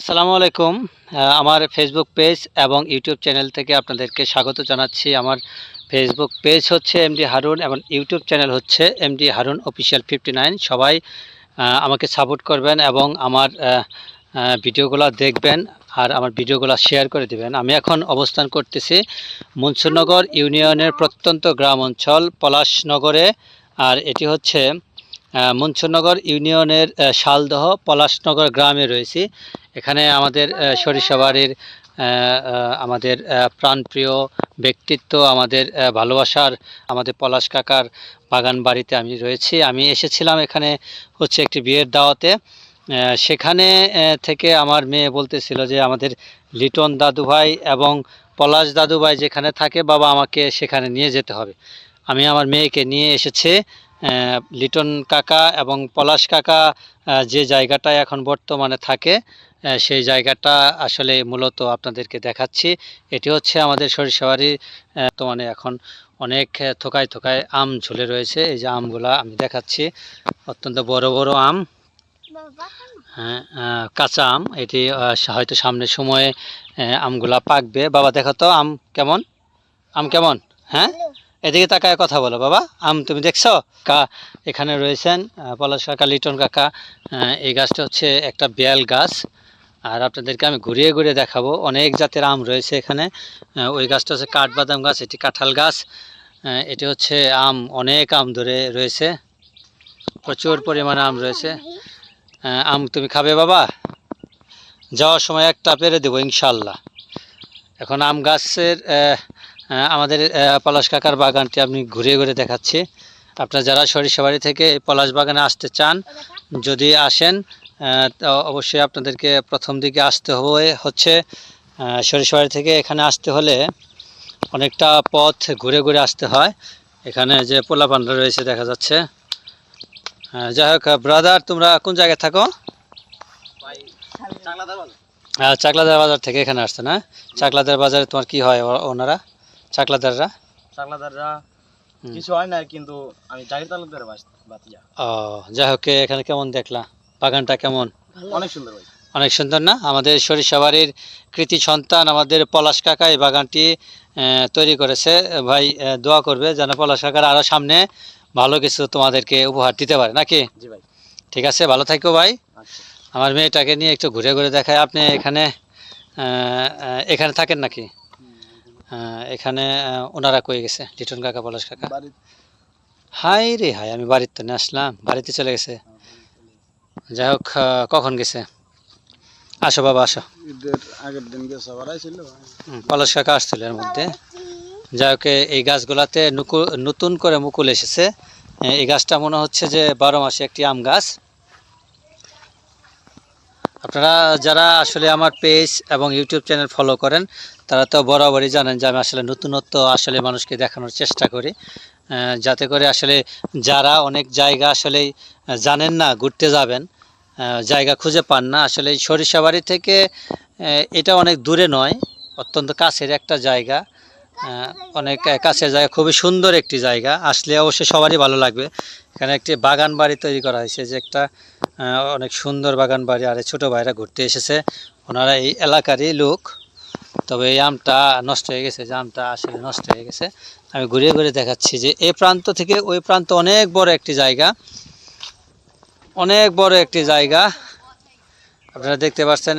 আসসালামু আলাইকুম। আমার ফেসবুক পেজ এবং ইউটিউব চ্যানেল থেকে আপনাদেরকে স্বাগত জানাচ্ছি। আমার ফেসবুক পেজ হচ্ছে এমডি হারুন এবং ইউটিউব চ্যানেল হচ্ছে এমডি হারুন অফিসিয়াল ফিফটি সবাই আমাকে সাপোর্ট করবেন এবং আমার ভিডিওগুলো দেখবেন আর আমার ভিডিওগুলো শেয়ার করে দিবেন। আমি এখন অবস্থান করতেছি মনসুরনগর ইউনিয়নের প্রত্যন্ত গ্রাম অঞ্চল পলাশনগরে আর এটি হচ্ছে মনসুরনগর ইউনিয়নের শালদহ পলাশনগর গ্রামে রয়েছি। এখানে আমাদের সরিষাবাড়ির আমাদের প্রাণপ্রিয় ব্যক্তিত্ব, আমাদের ভালোবাসার আমাদের পলাশ কাকার বাগান বাড়িতে আমি রয়েছি। আমি এসেছিলাম এখানে হচ্ছে একটি বিয়ের দাওয়াতে। সেখানে থেকে আমার মেয়ে বলতেছিল যে আমাদের লিটন দাদুভাই এবং পলাশ দাদুভাই যেখানে থাকে, বাবা আমাকে সেখানে নিয়ে যেতে হবে। আমি আমার মেয়েকে নিয়ে এসেছি। লিটন কাকা এবং পলাশ কাকা যে জায়গাটায় এখন বর্তমানে থাকে সেই জায়গাটা আসলে মূলত আপনাদেরকে দেখাচ্ছি। এটি হচ্ছে আমাদের সরিষাবাড়ির আহ, বর্তমানে এখন অনেক থোকায় থোকায় আম ঝুলে রয়েছে। এই যে আমগুলা আমি দেখাচ্ছি। অত্যন্ত বড় বড় আম। হ্যাঁ কাঁচা আম। এটি হয়তো সামনের সময়ে আমগুলা পাকবে। বাবা দেখো তো আম কেমন? আম কেমন? হ্যাঁ? এদিকে তাকায় কথা বলো, বাবা। আম, তুমি দেখছ? কা, এখানে রয়েছেন পলাশ কাকা, লিটন কাকা। এই গাছটা হচ্ছে একটা বেল গাছ। আর আপনাদেরকে আমি ঘুরিয়ে ঘুরিয়ে দেখাবো। অনেক জাতের আম রয়েছে এখানে। ওই গাছটা হচ্ছে কাঠবাদাম গাছ, এটি কাঁঠাল গাছ। এটি হচ্ছে আম, অনেক আম ধরে রয়েছে। প্রচুর পরিমাণে আম রয়েছে। আম তুমি খাবে, বাবা? যাওয়ার সময় একটা পেরে দেবো, ইনশাল্লাহ। এখন আম গাছের আমাদের পলাশ কাকার বাগানটি আমি ঘুরে ঘুরে দেখাচ্ছি। আপনারা যারা সরিষাবাড়ি থেকে পলাশ বাগানে আসতে চান যদি আসেন তো অবশ্যই আপনাদেরকে প্রথম দিকে আসতে হবে হচ্ছে সরিষাবাড়ি থেকে এখানে আসতে হলে অনেকটা পথ ঘুরে ঘুরে আসতে হয়। এখানে যে পোলা পান্ডা রয়েছে দেখা যাচ্ছে। যাই হোক ব্রাদার তোমরা কোন জায়গায় থাকো? চাকলাদার বাজার। থেকে এখানে আসছে না? চাকলাদার বাজারে তোমার কি হয় ওনারা? চাকলাদাররা চাকলাদাররা কিছু হয় না কিন্তু আমি জাহির তালুকদার বাতিজা। ও যাই হোক এখানে কেমন দেখলা? বাগানটা কেমন? অনেক সুন্দর ভাই অনেক সুন্দর না? আমাদের সরিষাবাড়ির কৃতি সন্তান আমাদের পলাশ কাকা এই বাগানটি তৈরি করেছে। ভাই দোয়া করবে যেন পলাশ কাকার আরও সামনে ভালো কিছু তোমাদেরকে উপহার দিতে পারে নাকি? ভাই। ঠিক আছে ভালো থাকো ভাই। আচ্ছা। আমার মেয়েটাকে নিয়ে একটু ঘুরে ঘুরে দেখায় আপনি এখানে এখানে থাকেন নাকি? এখানে ওনারা কয়ে গেছে? লিটন কাকা পলাশ কাকা? হাই রে হাই আমি বাড়ির তো নিয়ে আসলাম বাড়িতে চলে গেছে। যাই হোক কখন গেছে? আসো বাবা আসো। আগের দিন গেছে পলাশ কাকা আসছিল এর মধ্যে। যাই হোক এই গাছগুলাতে নতুন করে মুকুল এসেছে। এই গাছটা মনে হচ্ছে যে বারো মাসে একটি আম গাছ। আপনারা যারা আসলে আমার পেজ এবং ইউটিউব চ্যানেল ফলো করেন, তারা তো বরাবরই জানেন যে আমি আসলে নতুনত্ব আসলে মানুষকে দেখানোর চেষ্টা করি। যাতে করে আসলে যারা অনেক জায়গা আসলে জানেন না, ঘুরতে যাবেন জায়গা খুঁজে পান না, আসলে সরিষাবাড়ি থেকে এটা অনেক দূরে নয়, অত্যন্ত কাছের একটা জায়গা। অনেক কাছে জায়গা, খুবই সুন্দর একটি জায়গা। আসলে অবশ্যই সবারই ভালো লাগবে। এখানে একটি বাগান বাড়ি তৈরি করা হয়েছে, যে একটা অনেক সুন্দর বাগান বাড়ি আর ছোটো ভাইরা ঘুরতে এসেছে। ওনারা এই এলাকারই লোক। তবে এই আমটা নষ্ট হয়ে গেছে, যে আমটা আসলে নষ্ট হয়ে গেছে। আমি ঘুরিয়ে ঘুরে দেখাচ্ছি যে এই প্রান্ত থেকে ওই প্রান্ত অনেক বড় একটি জায়গা। অনেক বড় একটি জায়গা। আপনারা দেখতে পাচ্ছেন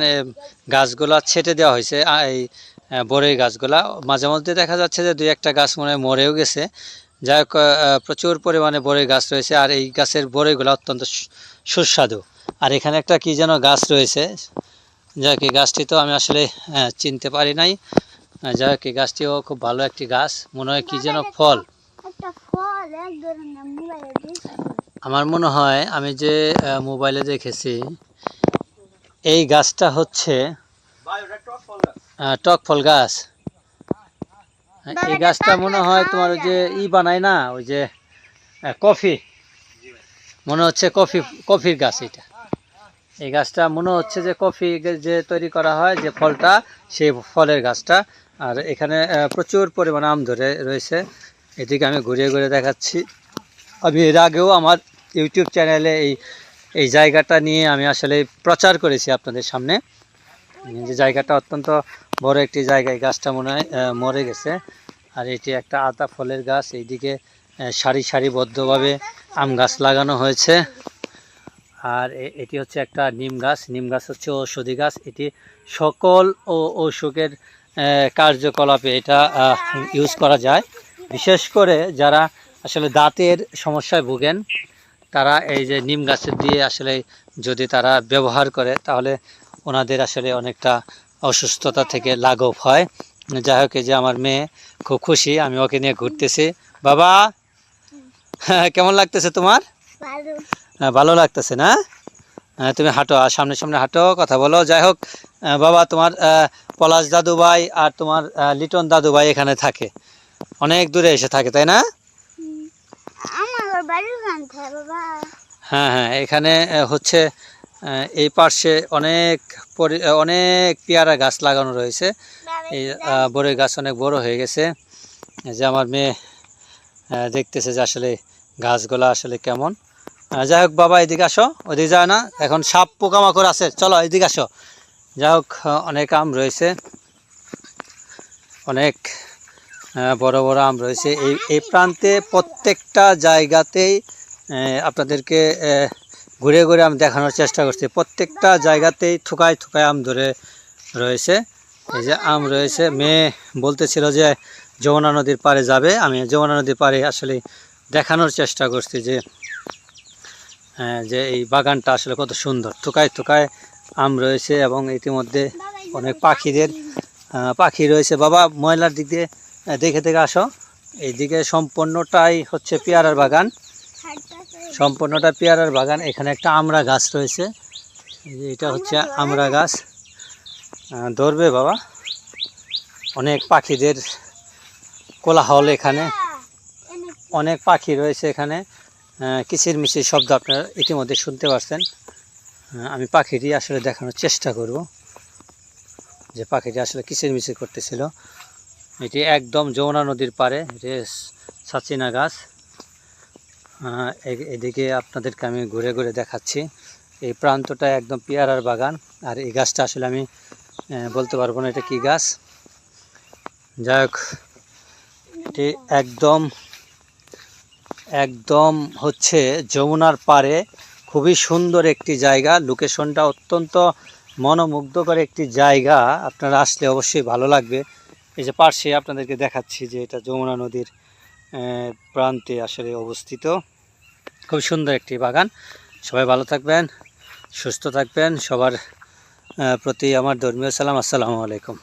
গাছগুলা ছেটে দেওয়া হয়েছে। এই বড়ই গাছগুলা। মাঝে মধ্যে দেখা যাচ্ছে যে দুই একটা গাছ মনে হয় মরেও গেছে। যাই হোক প্রচুর পরিমাণে বড়ই গাছ রয়েছে আর এই গাছের বড়ইগুলো অত্যন্ত সু- সুস্বাদু। আর এখানে একটা কি যেন গাছ রয়েছে। যাই হোক এই গাছটি তো আমি আসলে আহ, চিনতে পারি নাই। যাই হোক এই গাছটিও খুব ভালো একটি গাছ। মনে হয় কি যেন ফল। একটা ফল এক ধরনের মোবাইলে দিয়েছে আমার মনে হয় আমি যে আহ, মোবাইলে দেখেছি এই গাছটা হচ্ছে ভাই ওটা টক ফল গাছ। গাছ এই গাছটা মনে হয় তোমার ওই যে ই বানায় না ওই যে কফি। মনে হচ্ছে কফি কফির গাছ এটা। এই গাছটা মনে হচ্ছে যে কফি যে তৈরি করা হয় যে ফলটা সেই ফলের গাছটা। আর এখানে প্রচুর পরিমাণে আম ধরে রয়েছে। এদিকে আমি ঘুরিয়ে ঘুরে দেখাচ্ছি। আমি এর আগেও আমার ইউটিউব চ্যানেলে এই এই জায়গাটা নিয়ে আমি আসলে প্রচার করেছি আপনাদের সামনে। যে জায়গাটা অত্যন্ত বড় একটি জায়গায় গাছটা মনে হয় মরে গেছে। আর এটি একটা আতা ফলের গাছ, এইদিকে সারি সারিবদ্ধভাবে আম গাছ লাগানো হয়েছে। আর এটি হচ্ছে একটা নিম গাছ। নিম গাছ হচ্ছে ঔষধি গাছ। এটি সকল ও অসুখের কার্যকলাপে এটা ইউজ করা যায়। বিশেষ করে যারা আসলে দাঁতের সমস্যায় ভোগেন, তারা এই যে নিম গাছের দিয়ে আসলে যদি তারা ব্যবহার করে, তাহলে ওনাদের আসলে অনেকটা অসুস্থতা থেকে লাঘব হয়। যাই হোক যে আমার মেয়ে খুব খুশি আমি ওকে নিয়ে ঘুরতেছি। বাবা কেমন লাগতেছে তোমার? ভালো। হ্যাঁ, ভালো লাগতেছে না? হ্যাঁ, তুমি হাঁটো আর সামনে সামনে হাঁটো কথা বলো। যাই হোক বাবা তোমার পলাশ দাদু ভাই আর তোমার লিটন দাদু ভাই এখানে থাকে। অনেক দূরে এসে থাকে তাই না? হ্যাঁ হ্যাঁ এখানে হচ্ছে এই পার্শ্বে অনেক অনেক পেয়ারা গাছ লাগানো রয়েছে। এই বড়ই গাছ অনেক বড় হয়ে গেছে। যে আমার মেয়ে দেখতেছে যে আসলে গাছগুলা আসলে কেমন। যাই হোক বাবা, এদিকে আসো, ওদিকে যায় না। এখন সাপ পোকামাকড় আছে। চলো, এদিকে আসো। যাই হোক, অনেক আম রয়েছে। অনেক বড় বড় আম রয়েছে। এই এই প্রান্তে প্রত্যেকটা জায়গাতেই আপনাদেরকে ঘুরে ঘুরে আমি দেখানোর চেষ্টা করছি। প্রত্যেকটা জায়গাতেই থুকায় থুকায় আম ধরে রয়েছে। এই যে আম রয়েছে। মেয়ে বলতেছিল যে যমুনা নদীর পাড়ে যাবে। আমি যমুনা নদীর পাড়ে আসলে দেখানোর চেষ্টা করছি যে আহ, যে এই বাগানটা আসলে কত সুন্দর। থুকায় থুকায় আম রয়েছে এবং ইতিমধ্যে অনেক পাখিদের পাখি রয়েছে। বাবা ময়লার দিক দিয়ে দেখে দেখে আসো। এইদিকে সম্পূর্ণটাই হচ্ছে পেয়ারার বাগান। সম্পূর্ণটা পেয়ারার বাগান। এখানে একটা আমড়া গাছ রয়েছে। এটা হচ্ছে আমড়া গাছ। ধরবে বাবা। অনেক পাখিদের কোলাহল এখানে। অনেক পাখি রয়েছে এখানে। কিচির মিচির শব্দ আপনারা ইতিমধ্যে শুনতে পারছেন। আমি পাখিটি আসলে দেখানোর চেষ্টা করব। যে পাখিটি আসলে কিচির মিচির করতেছিল। এটি একদম যমুনা নদীর পারে সাচিনা গাছ। এদিকে আপনাদেরকে আমি ঘুরে ঘুরে দেখাচ্ছি। এই প্রান্তটা একদম পেয়ারার বাগান, আর এই গাছটা আসলে আমি বলতে পারব না এটা কি গাছ। যাই হোক, এটি একদম একদম হচ্ছে যমুনার পাড়ে। খুবই সুন্দর একটি জায়গা, লোকেশনটা অত্যন্ত মনোমুগ্ধকর একটি জায়গা। আপনারা আসলে অবশ্যই ভালো লাগবে। এই যে পার্শ্বে আপনাদেরকে দেখাচ্ছি যে এটা যমুনা নদীর প্রান্তে আসলে অবস্থিত। খুব সুন্দর একটি বাগান। সবাই ভালো থাকবেন, সুস্থ থাকবেন। সবার প্রতি আমার ধর্মীয় সালাম। আসসালামু আলাইকুম।